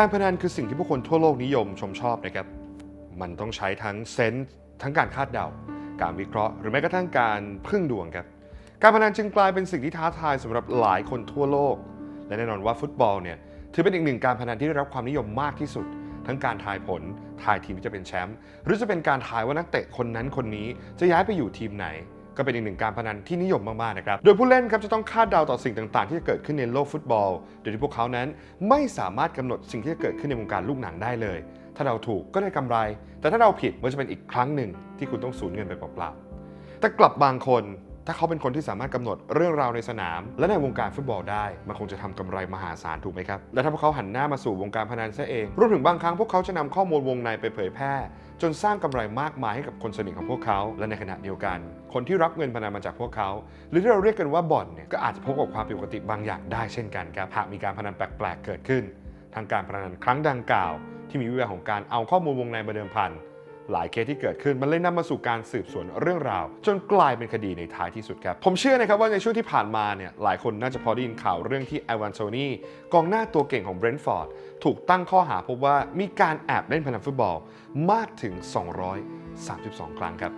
การพนันคือสิ่งที่ผู้คนทั่วโลกนิยมชมชอบนะครับ มันต้องใช้ทั้งเซนส์ทั้งการคาดเดา การวิเคราะห์ หรือแม้กระทั่งการพึ่งดวงครับ การพนันจึงกลายเป็นสิ่งที่ท้าทายสำหรับหลายคนทั่วโลก และแน่นอนว่าฟุตบอลเนี่ยถือเป็นอีกหนึ่งการพนันที่ได้รับความนิยมมากที่สุด ทั้งการทายผล ทายทีมที่จะเป็นแชมป์ หรือจะเป็นการทายว่านักเตะคนนั้นคนนี้จะย้ายไปอยู่ทีมไหน ก็เป็นอีกหนึ่งการพนันที่นิยมมากๆนะครับ โดยผู้เล่นครับจะต้องคาดเดาต่อสิ่งต่างๆ ที่จะเกิดขึ้นในโลกฟุตบอล โดยที่พวกเขานั้นไม่สามารถกำหนดสิ่งที่จะเกิดขึ้นในวงการลูกหนังได้เลย ถ้าเราถูกก็ได้กำไร แต่ถ้าเราผิดมันจะเป็นอีกครั้งหนึ่งที่คุณต้องสูญเงินไปเปล่าๆแต่กลับบางคน ถ้าเขาเป็นคนที่สามารถกำหนดเรื่องราวในสนาม และในวงการฟุตบอลได้ มันคงจะทำกำไรมหาศาลถูกไหมครับ และถ้าพวกเขาหันหน้ามาสู่วงการพนันซะเอง รวมถึงบางครั้งพวกเขาจะนำข้อมูลวงในไปเผยแพร่ จนสร้างกำไรมากมายให้กับคนสนิทของพวกเขา และในขณะเดียวกัน คนที่รับเงินพนันมาจากพวกเขา หรือที่เราเรียกกันว่าบ่อนเนี่ย ก็อาจจะพบกับความผิดปกติบางอย่างได้เช่นกันครับ หากมีการพนันแปลกๆเกิดขึ้น ทางการพนันครั้งดังกล่าว ที่มีวิแววของการเอาข้อมูลวงในมาเดิมพัน หลายเคสที่เกิดขึ้นมันเลยนำมาสู่การสืบสวนเรื่องราว จนกลายเป็นคดีในท้ายที่สุดครับ ผมเชื่อนะครับว่าในช่วงที่ผ่านมาเนี่ยหลายคนน่าจะพอได้ยินข่าวเรื่องที่ไอวานโซนีกองหน้าตัวเก่งของเบรนท์ฟอร์ดถูกตั้งข้อหาพบว่ามีการแอบเล่นพนันฟุตบอลมากถึง 232 ครั้งครับ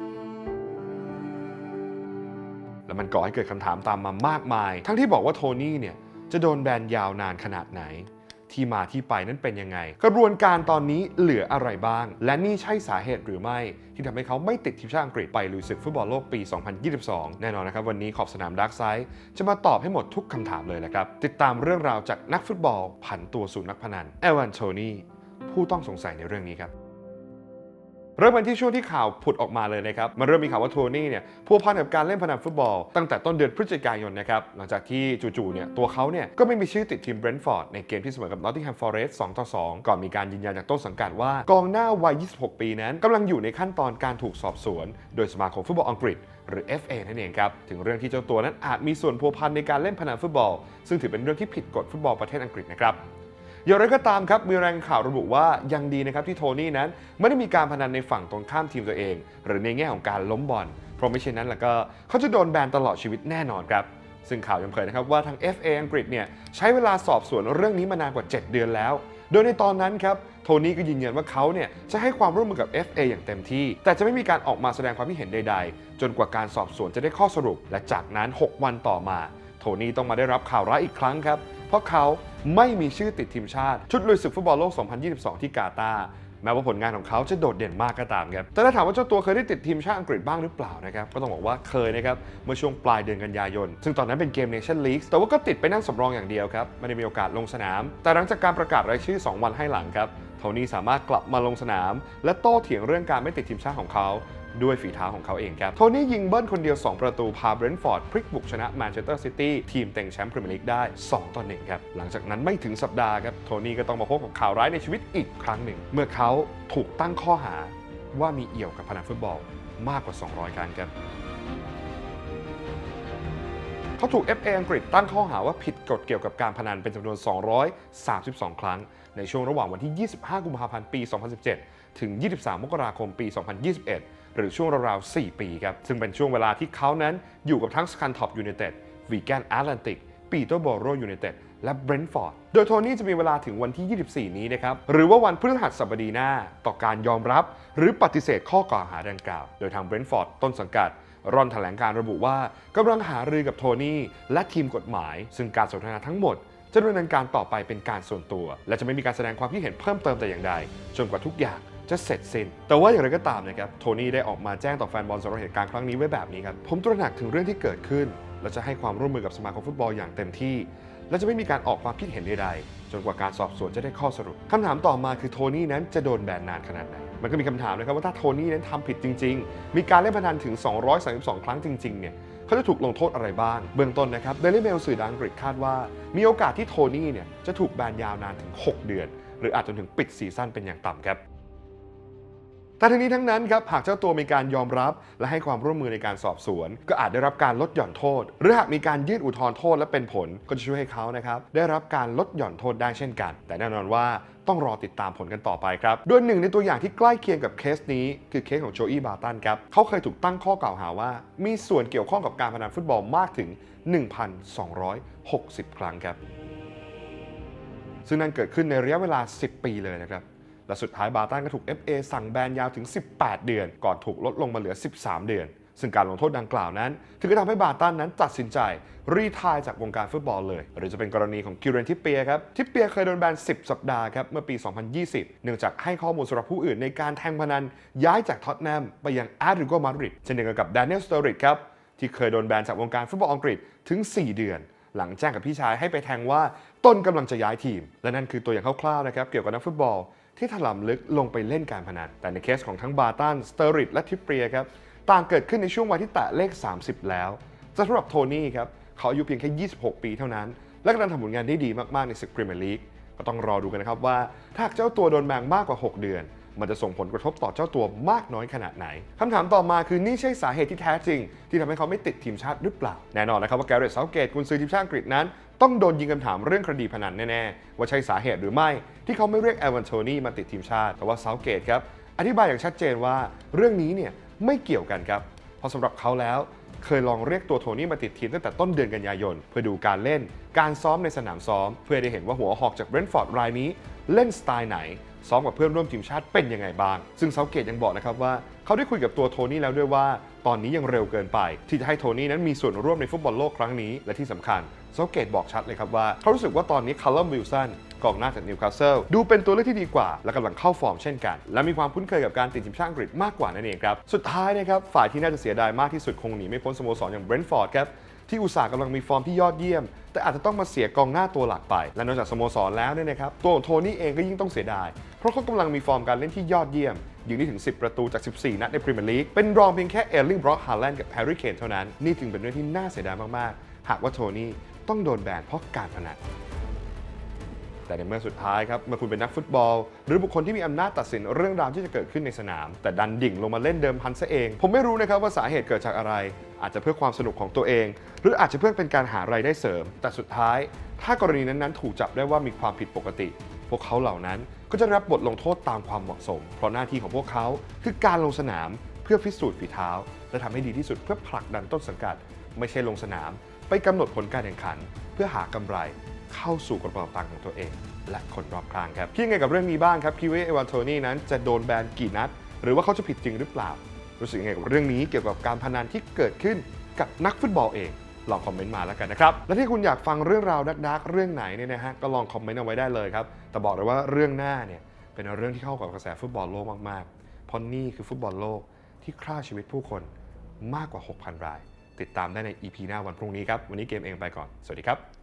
และมันก่อให้เกิดคำถามตามมามากมาย ทั้งที่บอกว่าโทนี่เนี่ยจะโดนแบนยาวนานขนาดไหน ที่มาที่ไปนั้นเป็นยังไง กระบวนการตอนนี้เหลืออะไรบ้าง และนี่ใช่สาเหตุหรือไม่ ที่ทำให้เขาไม่ติดทีมชาติอังกฤษไปลุยศึกฟุตบอลโลกปี 2022 แน่นอนนะครับ วันนี้ขอบสนามดักไซด์จะมาตอบให้หมดทุกคำถามเลยนะครับ ติดตามเรื่องราวจากนักฟุตบอลผันตัวสู่นักพนันเอวานโทนี่ผู้ต้องสงสัยในเรื่องนี้ครับ เริ่มกันที่ช่วงที่ข่าวผุดออกมาเลยนะครับมันเริ่มมีข่าวว่าโทนี่เนี่ยพัวพันกับการเล่นพนันฟุตบอล ตั้งแต่ต้นเดือนพฤศจิกายนนะครับหลังจากที่จู่ๆเนี่ยตัวเขาเนี่ยก็ไม่มีชื่อติดทีมเบรนท์ฟอร์ดในเกมที่เสมอกับนอตติงแฮมฟอเรสต์2ต่อ2ก่อนมีการยืนยันจากต้นสังกัดว่ากองหน้าวัย 26 ปีนั้นกำลังอยู่ในขั้นตอนการถูกสอบสวน โดยสมาคมฟุตบอลอังกฤษหรือ FA นั่นเองครับ ถึงเรื่องที่เจ้าตัวนั้นอาจมีส่วนพัวพันในการเล่นพนันฟุตบอล ซึ่งถือเป็นเรื่องที่ผิดกฎฟุตบอลประเทศอังกฤษนะครับ อย่างไรก็ตามครับมีรายงานข่าวระบุว่ายังดีนะครับที่โทนี่นั้น ไม่ได้มีการพนันในฝั่งตรงข้ามทีมตัวเอง หรือในแง่ของการล้มบอลเพราะไม่เช่นนั้นแล้วก็เขาจะโดนแบนตลอดชีวิตแน่นอนครับซึ่งข่าวยังเผยนะครับว่าทาง FA อังกฤษเนี่ยใช้เวลาสอบสวนเรื่องนี้มานานกว่า 7 เดือนแล้ว โดยในตอนนั้นครับโทนี่ก็ยืนยันว่าเขาเนี่ยจะให้ความร่วมมือกับ FA อย่างเต็มที่ แต่จะไม่มีการออกมาแสดงความคิดเห็นใด ๆ จนกว่าการสอบสวนจะได้ข้อสรุป และจากนั้น 6 วันต่อมา โทนี่ต้องมาได้รับข่าวร้ายอีกครั้งครับ เพราะเขาไม่มีชื่อติดทีมชาติ ชุดลุยศึกฟุตบอลโลก 2022 ที่กาตาร์แม้ว่าผลงานของเขาจะโดดเด่นมากก็ตามครับ แต่ถ้าถามว่าเจ้าตัวเคยได้ติดทีมชาติอังกฤษบ้างหรือเปล่านะครับ ก็ต้องบอกว่าเคยนะครับ เมื่อช่วงปลายเดือนกันยายน ซึ่งตอนนั้นเป็นเกมเนชั่นลีกแต่ว่าก็ติดไปนั่งสำรองอย่างเดียวครับ ไม่ได้มีโอกาสลงสนาม แต่หลังจากการประกาศรายชื่อ 2 วันให้หลังครับ โทนี่สามารถกลับมาลงสนาม และโต้เถียงเรื่องการไม่ติดทีมชาติของเขาด้วยฝีเท้าของเขาเองครับ โทนี่ยิงเบิ้ลคนเดียว 2 ประตู พาเบรนท์ฟอร์ด พลิกบุกชนะแมนเชสเตอร์ซิตี้ทีมเต็งแชมป์พรีเมียร์ลีกได้ 2 ต่อ 1 ครับ หลังจากนั้นไม่ถึงสัปดาห์ครับ โทนี่ก็ต้องมาพบกับข่าวร้ายในชีวิตอีกครั้งหนึ่ง เมื่อเขาถูกตั้งข้อหาว่ามีเอี่ยวกับพนันฟุตบอลมากกว่า 200ครั้งครับเขาถูก FA อังกฤษตั้งข้อหาว่าผิดกฎเกี่ยวกับการพนันเป็นจำนวน 232 ครั้ง ในช่วงระหว่างวันที่ 25 กุมภาพันธ์ ปี 2017 ถึง 23 มกราคม ปี 2021 หรือช่วงราวๆ 4 ปีครับ ซึ่งเป็นช่วงเวลาที่เขานั้นอยู่กับทั้งสคันท็อปยู i นเต็ดวีแกนแอตแลนติกปีเตอร์บอโรยูไนเต็ดและเบรนท์ฟอร์ด โดยโทนี่จะมีเวลาถึงวันที่ 24 นี้นะครับ หรือว่าวันพฤหัสบดีหน้า ต่อการยอมรับ หรือปฏิเสธข้อกล่าวหาดังกล่าว โดยทางเบรนท์ฟอร์ดต้นสังกัดรอนแถลงการระบุว่ากำลังหารือกับโทนี่และทีมกฎหมาย ซึ่งการสนทนาทั้งหมด จะดำเนินการต่อไปเป็นการส่วนตัว และจะไม่มีการแสดงความคิดเห็นเพิ่มเติมแต่อย่างใดจนกว่าทุกอย่างจะเสร็จสิ้น แต่ว่าอย่างไรก็ตามนะครับ โทนี่ได้ออกมาแจ้งต่อแฟนบอลสำหรับเหตุการณ์ครั้งนี้ไว้แบบนี้ครับ ผมตระหนักถึงเรื่องที่เกิดขึ้น และจะให้ความร่วมมือกับสมาคมฟุตบอลอย่างเต็มที่ และจะไม่มีการออกความคิดเห็นใดๆ จนกว่าการสอบสวนจะได้ข้อสรุป คำถามต่อมาคือโทนี่นั้นจะโดนแบนนานขนาดไหน มันก็มีคำถามนะครับว่าถ้าโทนี่นั้นทำผิดจริง ๆ มีการเล่นพนันถึง 232 ครั้งจริงๆ เนี่ย เขาจะถูกลงโทษอะไรบ้าง เบื้องต้นนะครับเดลิเมลสื่อดังอังกฤษคาดว่า มีโอกาสที่โทนี่เนี่ยจะถูกแบนยาวนานถึง 6 เดือน หรืออาจจนถึงปิดซีซั่นเป็นอย่างต่ำครับ แต่ทั้งนี้ทั้งนั้นครับหากเจ้าตัวมีการยอมรับ และให้ความร่วมมือในการสอบสวน ก็อาจได้รับการลดหย่อนโทษ หรือหากมีการยื่นอุทธรณ์โทษและเป็นผล ก็จะช่วยให้เขานะครับได้รับการลดหย่อนโทษได้เช่นกัน แต่แน่นอนว่าต้องรอติดตามผลกันต่อไปครับ โดยหนึ่งในตัวอย่างที่ใกล้เคียงกับเคสนี้ คือเคสของโจอี้บาตันครับ เขาเคยถูกตั้งข้อกล่าวหาว่า มีส่วนเกี่ยวข้องกับการพนันฟุตบอลมากถึง 1,260 ครั้งครับ ซึ่งนั่นเกิดขึ้นในระยะเวลา 10 ปีเลยนะครับ และสุดท้ายบาตันก็ถูก FA สั่งแบนยาวถึง 18 เดือน ก่อนถูกลดลงมาเหลือ 13 เดือน ซึ่งการลงโทษดังกล่าวนั้น ถึงจะทำให้บาตันนั้นตัดสินใจ รีทายจากวงการฟุตบอลเลย หรือจะเป็นกรณีของคิวเรนทิปเปียครับ ทิปเปียเคยโดนแบน 10 สัปดาห์ครับ เมื่อปี 2020 เนื่องจากให้ข้อมูลสำหรับผู้อื่นในการแทงพนัน ย้ายจากท็อตแนมไปยังอาร์ริโกมาดริดเช่นเดียวกันกับแดเนียลสเตอริดครับที่เคยโดนแบนจากวงการฟุตบอลอังกฤษถึง 4 เดือนหลังแจ้งกับพี่ชายให้ไปแทงว่าตนกำลังจะย้ายทีม และนั่นคือตัวอย่างคร่าวๆนะครับเกี่ยวกับนักฟุตบอล ที่ถลำลึกลงไปเล่นการพนัน แต่ในเคสของทั้งบาตัน สเตอริดและทิปเปียครับ ต่างเกิดขึ้นในช่วงวัยที่แตะเลข 30 แล้วสำหรับโทนี่ครับเขาอายุเพียงแค่ 26 ปีเท่านั้น และกำลังทำผลงานได้ดีมาก ๆ ในศึกพรีเมียร์ลีก ก็ต้องรอดูกันนะครับว่า ถ้าเจ้าตัวโดนแบนมากกว่า 6 เดือน มันจะส่งผลกระทบต่อเจ้าตัวมากน้อยขนาดไหนคำถามต่อมาคือนี่ใช่สาเหตุที่แท้จริง ที่ทำให้เขาไม่ติดทีมชาติหรือเปล่า แน่นอนนะครับว่าแกเรตเซาเกตกุนซือทีมชาติอังกฤษนั้น ต้องโดนยิงคำถามเรื่องคดีพนันแน่ๆ ว่าใช่สาเหตุหรือไม่ ที่เขาไม่เรียกแอวันโทนี่มาติดทีมชาติ แต่ว่าเซาเกตครับ อธิบายอย่างชัดเจนว่าเรื่องนี้เนี่ยไม่เกี่ยวกันครับ เพราะสำหรับเขาแล้ว เคยลองเรียกตัวโทนี่มาติดทีมตั้งแต่ต้นเดือนกันยายน เพื่อดูการเล่น การซ้อมในสนามซ้อม เพื่อได้เห็นว่าหัวหอกจากเบรนท์ฟอร์ดรายนี้ เล่นสไตล์ไหนซ้อมกับเพื่อนร่วมทีมชาติเป็นยังไงบ้าง ซึ่งเซาเกตยังบอกนะครับว่าเขาได้คุยกับตัวโทนี่แล้วด้วยว่า ตอนนี้ยังเร็วเกินไป ที่จะให้โทนี่นั้นมีส่วนร่วมในฟุตบอลโลกครั้งนี้ และที่สำคัญ เซาเกตบอกชัดเลยครับว่า เขารู้สึกว่าตอนนี้คาร์ลอมวิลสันกองหน้าจากนิวคาสเซิลดูเป็นตัวเลือกที่ดีกว่า และกำลังเข้าฟอร์มเช่นกัน และมีความคุ้นเคยกับการติดทีมชาติอังกฤษมากกว่านั่นเองครับ สุดท้ายนะครับฝ่ายที่น่าจะเสียดายมากที่สุดคงหนีไม่พ้นสโมสรอย่างเบรนท์ฟอร์ดครับที่อุตสาห์กำลังมีฟอร์มที่ยอดเยี่ยม แต่อาจจะต้องมาเสียกองหน้าตัวหลักไป และนอกจากสโมสรแล้วเนี่ยนะครับตัวของโทนี่เองก็ยิ่งต้องเสียดาย เพราะเขากำลังมีฟอร์มการเล่นที่ยอดเยี่ยมยิงได้ถึง 10 ประตูจาก 14 นัดในพรีเมียร์ลีกเป็นรองเพียงแค่เอลลิงบรอกฮาแลนด์กับแฮร์รี่เคนเท่านั้นนี่จึงเป็นเรื่องที่น่าเสียดายมากๆ หากว่าโทนี่ ต้องโดนแบนเพราะการพนันแต่ในเมื่อสุดท้ายครับเมื่อคุณเป็นนักฟุตบอล หรือบุคคลที่มีอำนาจตัดสินเรื่องราวที่จะเกิดขึ้นในสนาม แต่ดันดิ่งลงมาเล่นเดิมพันซะเอง ผมไม่รู้นะครับว่าสาเหตุเกิดจากอะไร อาจจะเพื่อความสนุกของตัวเอง หรืออาจจะเพื่อเป็นการหารายได้เสริม แต่สุดท้าย ถ้ากรณีนั้นๆ ถูกจับได้ว่ามีความผิดปกติ พวกเขาเหล่านั้นก็จะรับบทลงโทษตามความเหมาะสม เพราะหน้าที่ของพวกเขาคือการลงสนาม เพื่อพิสูจน์ฝีเท้า และทำให้ดีที่สุดเพื่อผลักดันต้นสังกัด ไม่ใช่ลงสนาม ไปกำหนดผลการแข่งขัน เพื่อหากำไรเข้าสู่กระเป๋าตังค์ของตัวเอง และคนรอบข้างครับคิดยังไงกับเรื่องนี้บ้างครับคิดว่าเอวานโทนี่นั้นจะโดนแบนกี่นัด หรือว่าเขาจะผิดจริงหรือเปล่า รู้สึกยังไงกับเรื่องนี้เกี่ยวกับการพนันที่เกิดขึ้นกับนักฟุตบอลเองลองคอมเมนต์มาแล้วกันนะครับ และที่คุณอยากฟังเรื่องราวดักๆ เรื่องไหนเนี่ยนะฮะ ก็ลองคอมเมนต์เอาไว้ได้เลยครับ แต่บอกเลยว่าเรื่องหน้าเนี่ย เป็นเรื่องที่เข้ากับกระแสฟุตบอลโลกมากๆ เพราะนี่คือฟุตบอลโลกที่ฆ่าชีวิตผู้คนมากกว่า 6,000 ราย ติดตามได้ใน EP หน้าวันพรุ่งนี้ครับ วันนี้เกมเองไปก่อน สวัสดีครับ